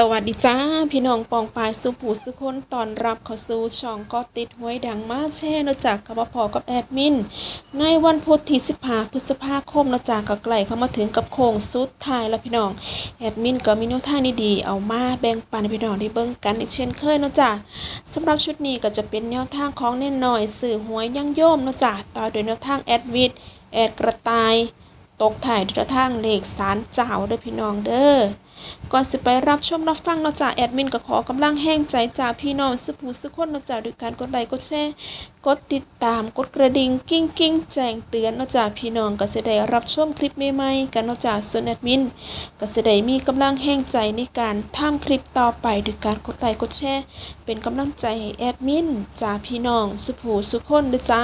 สวัสดีจ้า พี่น้องปองปายสุผูสุคนตอนรับเข้าสู่ช่องก็ติดหวยดังมาแช่นอกจากกับพอกับแอดมิน ในวันพุธที่15พฤษภาคมนอกจากก็ใกลเข้ามาถึงกับโค้งสุดท้ายแล้วพี่น้องแอดมินก็มีแนวทางดีๆเอามาแบ่งปันพี่น้องได้เบิ่งกันอีกเช่นเคยเนาะจ้ะสำหรับชุดนี้ก็จะเป็นแนวทางของแน่นหน่อยสื่อหวยยั่งโยมเนาะจ้ะต่อโดยแนวทางแอดวิดแอดกระต่าย ตกถ่ายด้วยทางเลขสารเจ้าเด้อพี่น้องเด้อก่อนสิไปรับชมรับฟังเนาจ้าแอดมินก็ขอกำลังแห้งใจจากพี่น้องสุผู้สุคนเนาจ้าด้วยการกดไลค์กดแชร์กดติดตามกดกระดิ่งกิ้งกิ้งแจ้งเตือนเนาจ้าพี่น้องก็จะได้รับชมคลิปใหม่ๆกันเนาจ้าส่วนแอดมินก็จะได้มีกำลังแห้งใจในการทำคลิปต่อไปด้วยการกดไลค์กดแชร์เป็นกำลังใจให้แอดมินจ้าพี่น้องสุผู้สุคนเด้อจ้า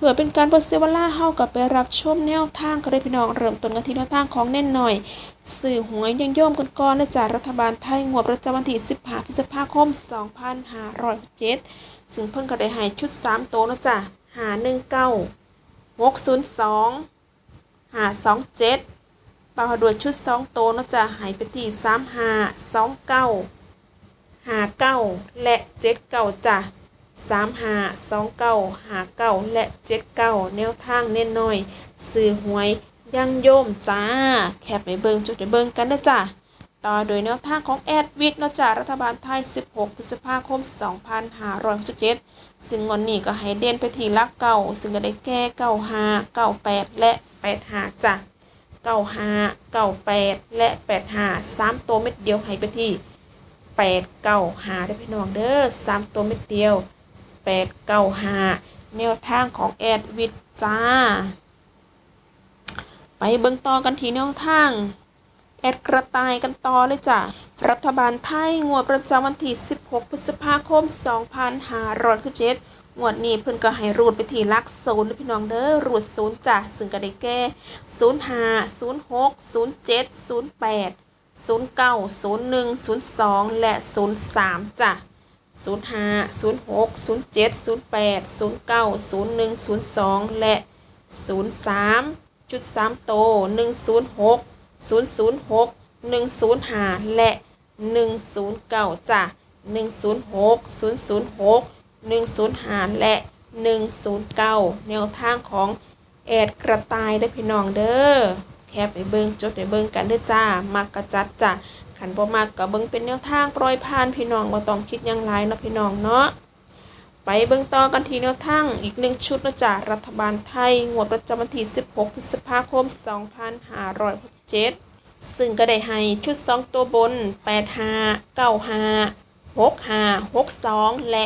เพื่อเป็นการบดเซวลาเฮากับไปรับชมแนวทางก็ได้พี่น้องเริ่มต้นกันที่แนวทางของแน่นหน่อย สื่อหวยยังโยมกันก่อนและจากรัฐบาลไทยงวดประจำวันที่15พฤษภาคม 2567ซึ่งเพิ่นก็ได้ให้ชุด 3 โตนะจ๊ะ519 602 527ต่อด้วยชุด 2 โตนะจ๊ะให้ไปที่3529 59 และ 79จ้ะ สามห้าสองเก้าหาเก้าและเจ็ดเก้าแนวทางเน้นน้อยสื่อหวยยังโยมจ้า แคปไปเบิงจุดไปเบิงกันนะจ้าต่อโดยแนวทางของแอดวิทนะจ้ารัฐบาลไทย 16 พฤษภาคม 2567 ซึ่งวันนี้ก็ให้เด่นไปที่ลักเก่า ซึ่งก็ได้แก้เก้าห้าเก้าแปดและแปดหาจ้ะเก้าห้าเก้าแปดและแปดหาสามตัวเม็ดเดียวให้ไปที่แปดเก้าหาได้พี่น้องเด้อสามตัวเม็ดเดียว แปดเก้าห้าแนวทางของแอดวิทย์จ้า ไปเบิ่งต่อกันที่แนวทางแอดกระต่ายกันต่อเลยจ้ะ รัฐบาลไทย งวดประจำวันที่ 16 พฤษภาคม 2567งวดนี้เพิ่นก็ให้รูดไปที่ลักศูนย์เด้อพี่น้องเด้อ รูดศูนย์จ้ะ ซึ่งก็ได้แก่ 05 06 07 08 09 01 02 และ 03จ้ะ 05 06 07 08 09 01 02 และ 03จุด3โต 106 006 105 และ 109จ้ะ106 006 105 และ 109 แนวทางของแอดกระต่ายเด้พี่น้องเด้อแคปไปเบิงจดไปเบิงกันเด้อจ้ามักกระจัดจ้ะ ขันบ่มักก็เบิ่งเป็นแนวทางปล่อยผ่านพี่น้องบ่ต้องคิดยังหลายเนาะพี่น้องเนาะไปเบิ่งต่อกันที่แนวทางอีกหนึ่งชุดนะจ๊ะรัฐบาลไทย งวดประจำวันที่ 16 พฤษภาคม 2567 ซึ่งก็ได้ให้ชุด 2 ตัวบน 85 95 65 62 และ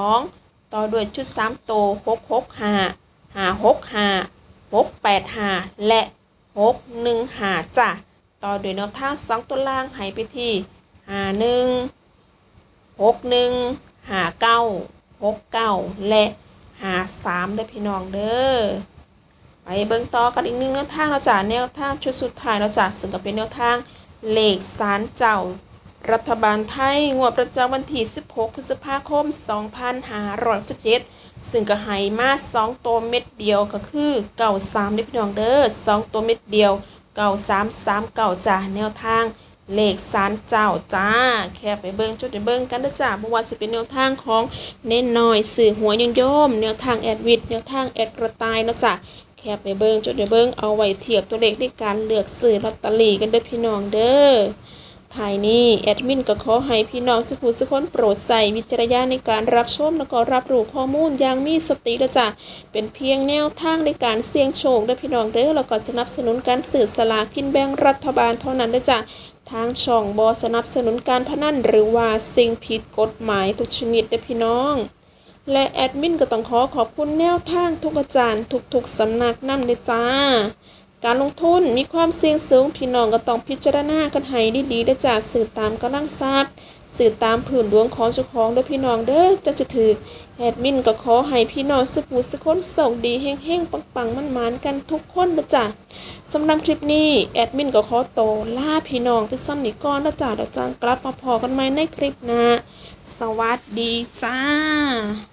92 ต่อด้วยชุด 3 ตัว 665 565 685 และ 615จ้ะ ต่อด้วยแนวทาง2ตัวล่างให้ไปที่51หนึ่งหกหนึ่งหาเก้าหกเก้าและหาสามเด้พี่น้องเด้อไปเบิ่งต่อกันอีกหนึ่งแนวทางเราจากแนวทางชุดสุดท้ายเราจากซึ่งก็เป็นแนวทางเลขสารเจ้า รัฐบาลไทยงวดประจำวันที่ 16 พฤษภาคม 2567ซึ่งก็ให้มา 2 ตัวเม็ดเดียวก็คือเก่า3เด้พี่น้องเด้อ2ตัวเม็ดเดียว เก่าสามสามเก่าจ้าแนวทางเลขสารเจ้าจ้า แค่ไปเบิ้งจุดไปเบิ้งกันนะจ้าบ่ว่าสิเป็นแนวทางของเน้นหน่อยสื่อหัวยงโยมแนวทางแอดวิดแนวทางแอดกระต่ายนะจ้าแค่ไปเบิ้งจุดไปเบิ้งเอาไว้เทียบตัวเลขในการเลือกสื่อลอตเตอรี่กันเด้อพี่น้องเด้อ ท้ายนี้แอดมินก็ขอให้พี่น้องสุขุสุคนโปรดใส่วิจารณญาณในการรับชมแล้วก็รับรู้ข้อมูลอย่างมีสตินะจ๊ะเป็นเพียงแนวทางในการเสี่ยงโชคเด้อพี่น้องเด้อแล้วก็สนับสนุนการสื่อสลากกินแบ่งรัฐบาลเท่านั้นนะจ๊ะทางช่องบอสนับสนุนการพนันหรือว่าสิ่งผิดกฎหมายทุกชนิดเด้อพี่น้องและแอดมินก็ต้องขอขอบคุณแนวทางทุกอาจารย์ทุกๆสำนักนำเลยจ้า การลงทุนมีความเสี่ยงสูงพี่น้องก็ต้องพิจารณากันให้ดีๆได้จากสื่อตามกำลังทรัพย์สื่อตามผืนดวงของเจ้าของเด้อพี่น้องเด้อจะจะถือแอดมินก็ขอให้พี่น้องสปูสคนส่งดีเฮงๆปังๆมันๆกันทุกคนนะจ๊ะสำหรับคลิปนี้แอดมินก็ขอโตวลาพี่น้องไปซ้ำนีก่อนนะจ๊ะเดี๋ยวจังกลับมาพอกันใหม่ในคลิปหน้าสวัสดีจ้า